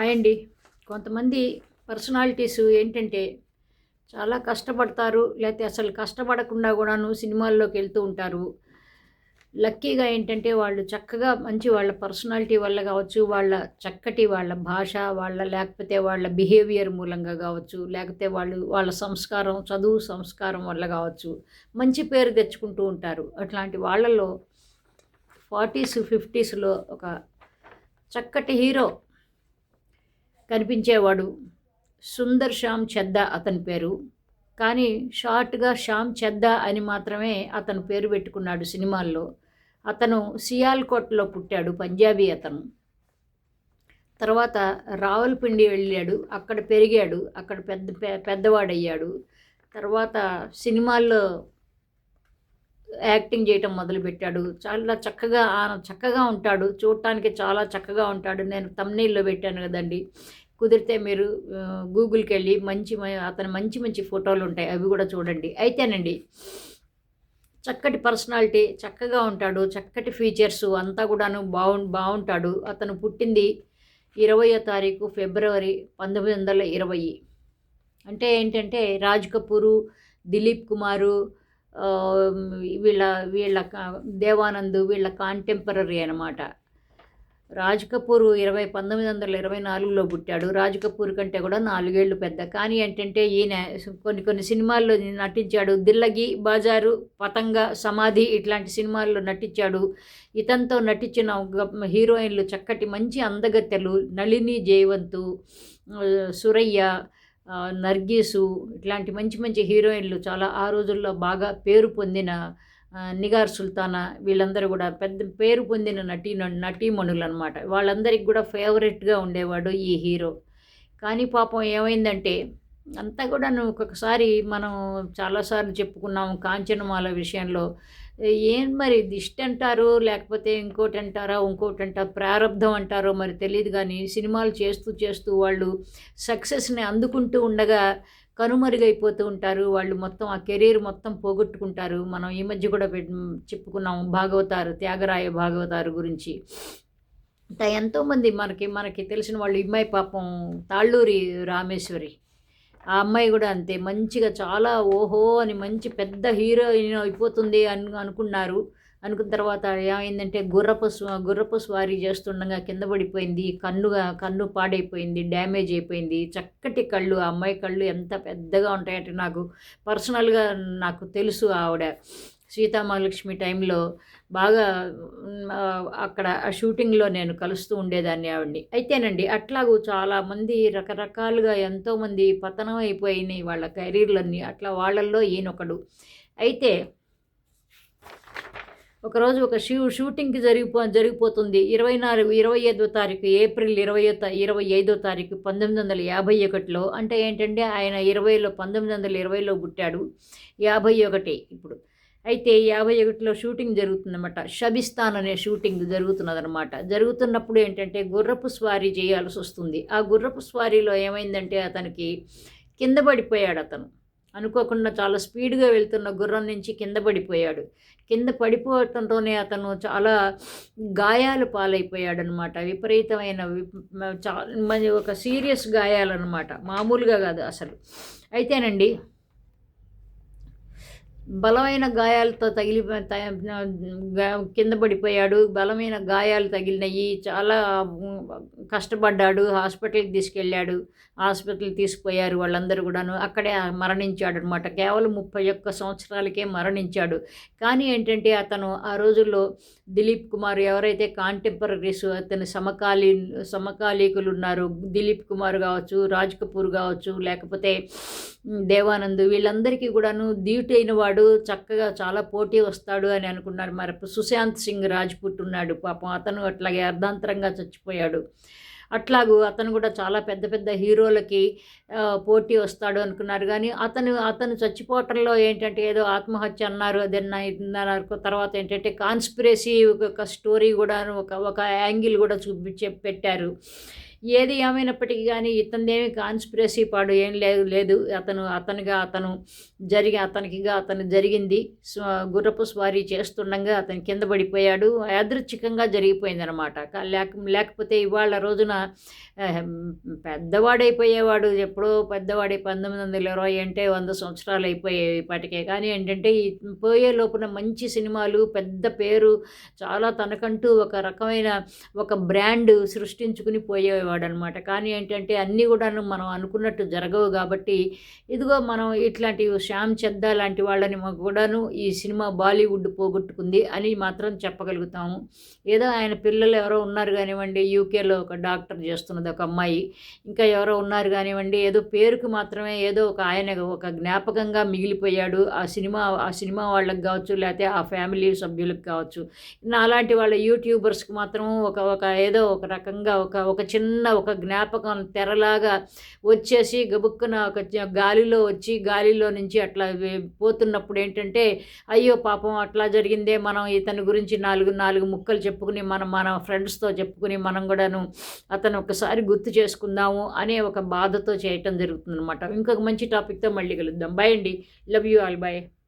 Hi అండి. కొంతమంది personalities ఏంటంటే చాలా కష్టపడతారు లేకపోతే అసలు కష్టపడకుండా కూడాను సినిమాల్లోకి వెళ్తూ ఉంటారు. లక్కీగా ఏంటంటే వాళ్ళు చక్కగా మంచి వాళ్ళ పర్సనాలిటీ వల్ల కావచ్చు వాళ్ళ చక్కటి వాళ్ళ భాష వాళ్ళ లేకపోతే వాళ్ళ బిహేవియర్ మూలంగా కావచ్చు లేకపోతే వాళ్ళు వాళ్ళ సంస్కారం చదువు సంస్కారం వల్ల కావచ్చు మంచి పేరు తెచ్చుకుంటూ ఉంటారు. అట్లాంటి వాళ్ళలో ఫార్టీస్ ఫిఫ్టీస్లో ఒక చక్కటి హీరో కనిపించేవాడు. సుందర్ శ్యామ్ చెద్ద అతని పేరు. కానీ షార్ట్గా శ్యామ్ చెద్ద అని మాత్రమే అతను పేరు పెట్టుకున్నాడు సినిమాల్లో. అతను సియాల్కోట్లో పుట్టాడు పంజాబీ అతను. తర్వాత రావల్పిండి వెళ్ళాడు అక్కడ పెరిగాడు అక్కడ పెద్ద పెద్దవాడయ్యాడు. తర్వాత సినిమాల్లో యాక్టింగ్ చేయటం మొదలుపెట్టాడు. చాలా చక్కగా ఆ- చక్కగా ఉంటాడు. చూడటానికి చాలా చక్కగా ఉంటాడు. నేను తమ్నీల్లో పెట్టాను కదండి. కుదిరితే మీరు గూగుల్కి వెళ్ళి మంచి మ- అతని మంచి మంచి ఫోటోలు ఉంటాయి అవి కూడా చూడండి. అయితేనండి చక్కటి పర్సనాలిటీ చక్కగా ఉంటాడు చక్కటి ఫీచర్స్ అంతా కూడాను బాగు బాగుంటాడు అతను పుట్టింది ఇరవయో తారీఖు ఫిబ్రవరి పంతొమ్మిది వందల ఇరవై. అంటే ఏంటంటే రాజ్ కపూరు దిలీప్ కుమారు వీళ్ళ వీళ్ళ కా- దేవానంద్ వీళ్ళ కాంటెంపరీ అనమాట. రాజ్ కపూర్ ఇరవై పంతొమ్మిది వందల ఇరవై నాలుగులో పుట్టాడు. రాజ్ కపూర్ కంటే కూడా నాలుగేళ్ళు పెద్ద. కానీ ఏంటంటే ఈయన కొన్ని కొన్ని సినిమాల్లో నటించాడు. దిల్లగి బాజారు పతంగ సమాధి ఇట్లాంటి సినిమాల్లో నటించాడు. ఇతనితో నటించిన హీరోయిన్లు చక్కటి మంచి అందగత్తెలు నళిని జయవంతు సురయ్య నర్గీసు ఇట్లాంటి మంచి మంచి హీరోయిన్లు చాలా ఆ రోజుల్లో బాగా పేరు పొందిన నిగార్ సుల్తానా వీళ్ళందరూ కూడా పెద్ద పేరు పొందిన నటీ నటీమణులు అనమాట వాళ్ళందరికీ కూడా ఫేవరెట్గా ఉండేవాడు ఈ హీరో. కానీ పాపం ఏమైందంటే అంతా కూడా ఒక్కొక్కసారి మనం చాలాసార్లు చెప్పుకున్నాము కాంచనమాల విషయంలో ఏం మరి దిష్టి అంటారో లేకపోతే ఇంకోటి అంటారా ఇంకోటి అంటారు ప్రారంధం అంటారో మరి తెలియదు కానీ సినిమాలు చేస్తూ చేస్తూ వాళ్ళు సక్సెస్ని అందుకుంటూ ఉండగా కనుమరుగైపోతూ ఉంటారు. వాళ్ళు మొత్తం ఆ కెరీర్ మొత్తం పోగొట్టుకుంటారు. మనం ఈ మధ్య కూడా చెప్పుకున్నాం భాగవతారు త్యాగరాయ భాగవతారు గురించి. ఎంతోమంది మనకి మనకి తెలిసిన వాళ్ళు ఇమ్మాయి పాపం తాళ్ళూరి రామేశ్వరి. ఆ అమ్మాయి కూడా అంతే. మంచిగా చాలా ఓహో అని మంచి పెద్ద హీరోయిన్ అయిపోతుంది అని అనుకున్నారు. అనుకున్న తర్వాత ఏమైందంటే గుర్రపు గుర్రపు స్వారీ చేస్తుండగా కింద పడిపోయింది. కన్నుగా కన్ను పాడైపోయింది డ్యామేజ్ అయిపోయింది. చక్కటి కళ్ళు ఆ అమ్మాయి కళ్ళు ఎంత పెద్దగా ఉంటాయంటే నాకు పర్సనల్గా నాకు తెలుసు ఆవిడ. సీతామహాలక్ష్మి టైంలో బాగా అక్కడ ఆ షూటింగ్లో నేను కలుస్తూ ఉండేదాన్ని ఆవిడ్ని. అయితేనండి అట్లాగూ చాలామంది రకరకాలుగా ఎంతోమంది పతనం అయిపోయినాయి వాళ్ళ కెరీర్లన్నీ అట్లా వాళ్ళల్లో ఈయనొకడు. అయితే ఒకరోజు ఒక షూ షూటింగ్కి జరిగిపో జరిగిపోతుంది. ఇరవై నాలుగు ఇరవై ఐదో తారీఖు ఏప్రిల్ ఇరవై ఇరవై ఐదో తారీఖు పంతొమ్మిది వందల యాభై ఒకటిలో అంటే ఏంటంటే ఆయన ఇరవైలో పంతొమ్మిది వందల ఇరవైలో పుట్టాడు. యాభై ఒకటి ఇప్పుడు. అయితే యాభై ఒకటిలో షూటింగ్ జరుగుతుందన్నమాట. షబిస్తాన్ అనే షూటింగ్ జరుగుతున్నదనమాట జరుగుతున్నప్పుడు ఏంటంటే గుర్రపు స్వారీ చేయాల్సి వస్తుంది. ఆ గుర్రపు స్వారీలో ఏమైందంటే అతనికి కింద పడిపోయాడు అతను. అనుకోకుండా చాలా స్పీడ్గా వెళ్తున్న గుర్రం నుంచి కింద పడిపోయాడు. కింద పడిపోవటంతోనే అతను చాలా గాయాలు పాలైపోయాడు అనమాట విపరీతమైన చా- మరి ఒక సీరియస్ గాయాలన్నమాట. మామూలుగా కాదు అసలు. అయితేనండి బలమైన గాయాలతో తగిలి త- కింద పడిపోయాడు. బలమైన గాయాలు తగిలినాయి. చాలా కష్టపడ్డాడు. హాస్పిటల్కి తీసుకెళ్ళాడు. హాస్పిటల్ తీసుకుపోయారు వాళ్ళందరూ కూడాను. అక్కడే మరణించాడు అనమాట కేవలం ముప్పై ఒక్క సంవత్సరాలకే మరణించాడు. కానీ ఏంటంటే అతను ఆ రోజుల్లో దిలీప్ కుమార్ ఎవరైతే కాంటెంపరీస్ అతని సమకాలీ సమకాలీకులు ఉన్నారు దిలీప్ కుమార్ కావచ్చు రాజ్ కపూర్ కావచ్చు లేకపోతే దేవానంద్ వీళ్ళందరికీ కూడాను ధీటైన వాడు చక్కగా చాలా పోటీ వస్తాడు అని అనుకున్నారు. మరి సుశాంత్ సింగ్ రాజ్పుట్ ఉన్నాడు. పాపం అతను అట్లాగే అర్ధాంతరంగా చచ్చిపోయాడు. అట్లాగూ అతను కూడా చాలా పెద్ద పెద్ద హీరోలకి పోటీ వస్తాడు అనుకున్నారు. కానీ అతను అతను చచ్చిపోవటంలో ఏంటంటే ఏదో ఆత్మహత్య అన్నారు అదన్నారు తర్వాత ఏంటంటే కాన్స్పిరసీ ఒక స్టోరీ కూడా ఒక ఒక యాంగిల్ కూడా చూపించే పెట్టారు. ఏది ఏమైనప్పటికీ కానీ ఇతనిదేమి కాన్స్పిరసీ పాడు ఏం లేదు లేదు. అతను అతనిగా అతను జరిగి అతనికిగా అతను జరిగింది. గుర్రపు స్వారీ చేస్తుండగా అతను కింద పడిపోయాడు. యాదృచ్ఛికంగా జరిగిపోయిందనమాట లేక లేకపోతే ఇవాళ రోజున పెద్దవాడైపోయేవాడు ఎప్పుడో పెద్దవాడి పంతొమ్మిది వందల ఇరవై అంటే వంద సంవత్సరాలు అయిపోయేవి ఇప్పటికే కానీ ఏంటంటే ఈ పోయే లోపున మంచి సినిమాలు పెద్ద పేరు చాలా తనకంటూ ఒక రకమైన ఒక బ్రాండ్ సృష్టించుకుని పోయేవాడు. అనమాట కానీ ఏంటంటే అన్నీ కూడాను మనం అనుకున్నట్టు జరగవు కాబట్టి ఇదిగో మనం ఇట్లాంటి శ్యామ్ చెద్దా లాంటి వాళ్ళని కూడాను ఈ సినిమా బాలీవుడ్ పోగొట్టుకుంది అని మాత్రం చెప్పగలుగుతాము. ఏదో ఆయన పిల్లలు ఎవరో ఉన్నారు కానివ్వండి యూకేలో ఒక డాక్టర్ చేస్తున్నది ఒక అమ్మాయి. ఇంకా ఎవరో ఉన్నారు కానివ్వండి ఏదో పేరుకు మాత్రమే ఏదో ఒక ఆయన ఒక జ్ఞాపకంగా మిగిలిపోయాడు. ఆ సినిమా ఆ సినిమా వాళ్ళకి కావచ్చు లేకపోతే ఆ ఫ్యామిలీ సభ్యులకు కావచ్చు. నా అలాంటి వాళ్ళ యూట్యూబర్స్కి మాత్రం ఒక ఒక ఏదో ఒక రకంగా ఒక ఒక చిన్న ఒక జ్ఞాపకం తెరలాగా వచ్చేసి గబుక్కున ఒక గాలిలో వచ్చి గాలిలో నుంచి అట్లా పోతున్నప్పుడు ఏంటంటే అయ్యో పాపం అట్లా జరిగిందే మనం ఇతని గురించి నాలుగు నాలుగు ముక్కలు చెప్పుకుని మనం మన ఫ్రెండ్స్తో చెప్పుకుని మనం కూడాను అతను ఒకసారి గుర్తు చేసుకుందాము అనే ఒక బాధతో చేయటం జరుగుతుందన్నమాట. ఇంకొక మంచి టాపిక్తో మళ్ళీ కలుద్దాం. బాయ్ అండి. Love you all. బాయ్.